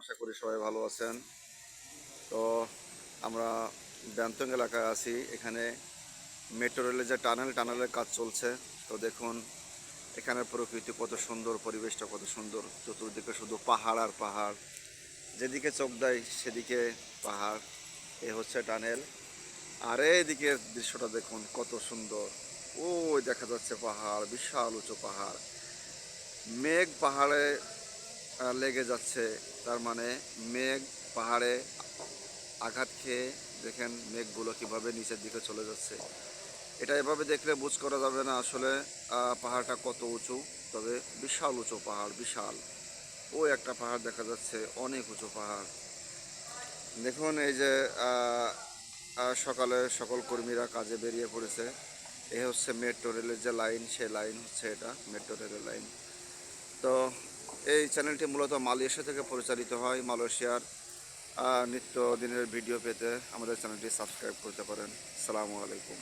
আশা করি সবাই ভালো আছেন। তো আমরা ব্যান্তং এলাকায় আছি। এখানে মেট্রো রেলের যে টানেল টানেলের কাজ চলছে। তো দেখুন, এখানে প্রকৃতি কত সুন্দর, পরিবেশটা কত সুন্দর। চতুর্দিকে শুধু পাহাড় আর পাহাড়। যেদিকে চোখ দেয়, সেদিকে পাহাড়। এ হচ্ছে টানেল আর এইদিকে দৃশ্যটা দেখুন, কত সুন্দর। ওই দেখা যাচ্ছে পাহাড়, বিশাল উঁচু পাহাড়। মেঘ পাহাড়ে লেগে যাচ্ছে। তার মানে মেঘ, পাহাড়ে আঘাত খেয়ে দেখেন মেঘগুলো কীভাবে নিচের দিকে চলে যাচ্ছে। এটা এভাবে দেখলে বুঝ করা যাবে না আসলে পাহাড়টা কত উঁচু। তবে বিশাল উঁচু পাহাড়, বিশাল। ওই একটা পাহাড় দেখা যাচ্ছে, অনেক উঁচু পাহাড়। দেখুন এই যে সকালে সকল কর্মীরা কাজে বেরিয়ে পড়েছে। এ হচ্ছে মেট্রো রেলের যে লাইন সেই লাইন হচ্ছে এটা মেট্রো রেলের লাইন তো এই চ্যানেলটি মূলত মালয়েশিয়া থেকে পরিচালিত হয়, মালয়েশিয়ার নিত্য দিনের ভিডিও পেতে। আমাদের চ্যানেলটি সাবস্ক্রাইব করতে পারেন। সালামু আলাইকুম।